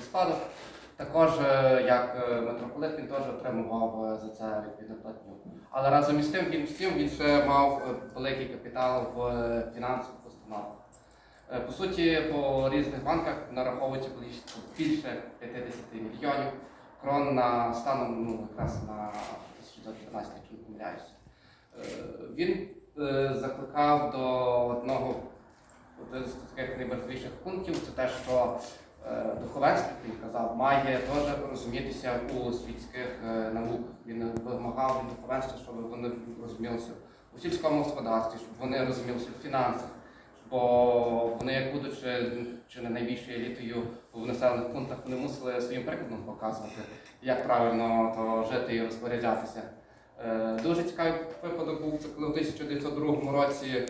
великий спадок. Також, е, як е, митрополит, він теж отримував е, за це відповідну платню. Але разом із тим, він, тим, він ще мав великий капітал в фінансових установах. По суті, по різних банках нараховується більше 50 мільйонів крон на станом ну, якраз на 2014, якщо не помиляюся. Він закликав до одного з таких найважливіших пунктів це те, що духовенство, як він казав, має теж розумітися у світських е, науках. Він вимагав від духовенства, щоб вони розумілися у сільському господарстві, щоб вони розумілися в фінансах. Бо вони, як будучи чи не найбільшою елітою в населених пунктах, вони мусили своїм прикладом показувати, як правильно то жити і розпоряджатися. Е, Дуже цікавий випадок був коли у 1902 році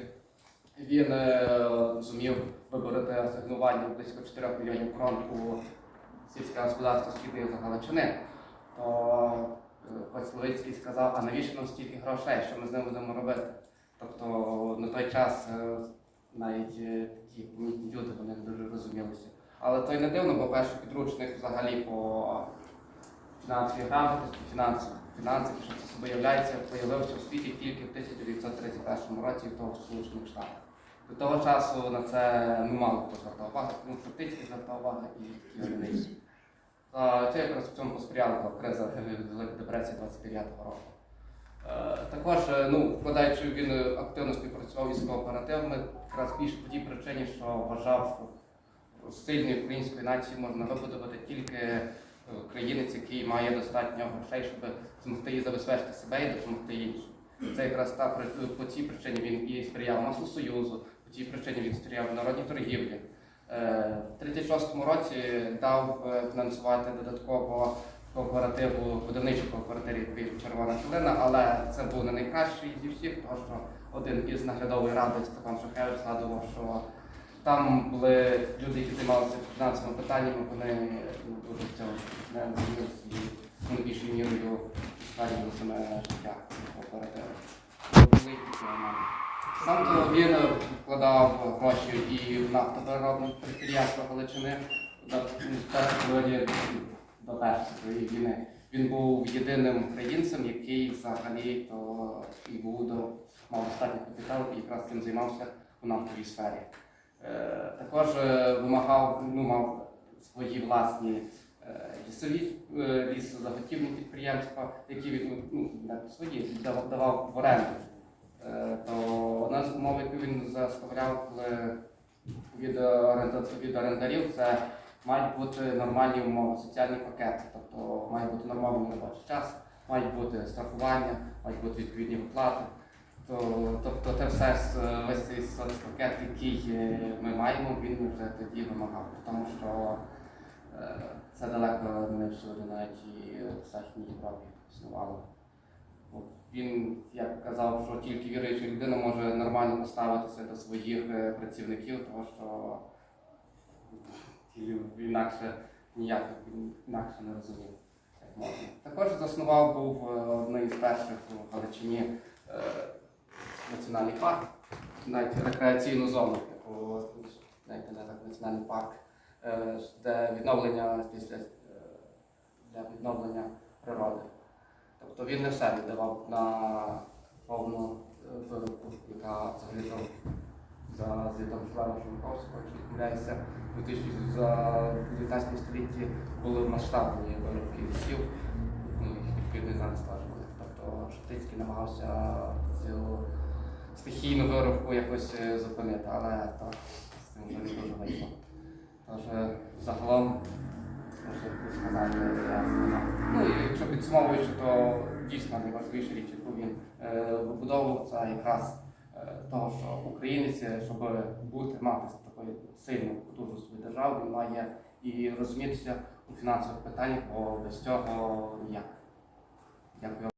він е, зумів вибороти асигнування близько 4 мільйонів крон у сільське господарство Східної Галичини. То е, Вацловицький сказав, а навіщо нам стільки грошей, що ми з ним будемо робити? Тобто на той час е, навіть такі помітні люди вони не дуже розумілися. Але то й не дивно, бо перший підручник взагалі по фінансовій грамотності, фінансах, і що це собі являється, появився у світі тільки в 1931 році в того Сполучених Штатах. До того часу на це не мало хто звертав увагу, тому що Тицький звертав увагу і такі. Це якраз в цьому посприяла криза Великої депресії 29-го року. Е, Також, е, ну, вкладаючи він активно співпрацював із кооперативами, якраз більше по тій причині, що вважав, що сильної української нації можна вибудувати тільки е, країнець, який має достатньо грошей, щоб змогти її забезпечити себе і допомогти іншим. Це якраз та по цій причині він і сприяв маслу союзу, по цій причині він сприяв народній торгівлі. Е, В 36-му році дав е, фінансувати додатково кооперативу, видавничу кооперативі який Червона Калина, але це був не найкращий зі всіх, тому що один із наглядової ради Степан Шухевич згадував, що там були люди, які займалися фінансовими питаннями, вони ну, дуже в цьому не розумілися більшою мірою ускладнювали саме життя кооперативу. Були такі моменти. Сам він вкладав гроші і в нафтопереробне підприємство Галичини до першої війни. Він був єдиним українцем, який взагалі то і був до мав достатньо капіталу і якраз цим займався у нафтовій сфері. Е, також е, вимагав, ну, мав свої власні е, лісові е, лісозаготівні підприємства, які ну, свої давав в оренду. Він заставляв від, від орендарів, це мають бути нормальні умови, соціальні пакети, тобто має бути нормальний робочий час, мають бути страхування, мають бути відповідні виплати. То, тобто це все весь цей соцпакет, який е, ми маємо, він вже тоді вимагав, тому що е, це далеко не всюди, навіть і в Західній Європі існувало. Він як казав, що тільки віруюча людина може нормально поставитися до своїх е, працівників, тому що інакше ніяк інакше не розумів. Також заснував був е, одним із перших у Галичині е, національний парк, навіть рекреаційну зону, яку знаєте, не так національний парк, де відновлення після для відновлення природи. Тобто він не все віддавав на повну е, яка взагалі за звітом Слава Шумковського, не помиляюся, у 19 столітті були масштабні вирубки лісів, ну, і відповідно зараз були. Тобто Шептицький намагався цю стихійну вирубку якось е, зупинити, але так з цим вже не дуже вийшло. Тож е, загалом Ну і якщо підсумовуючи, то дійсно найважливіші річ, яку він е, вибудовував, якраз е, того, що українець, е, щоб бути, мати такою сильну, потужну свою державу, він має і розумітися у фінансових питаннях, бо без цього ніяк. Дякую.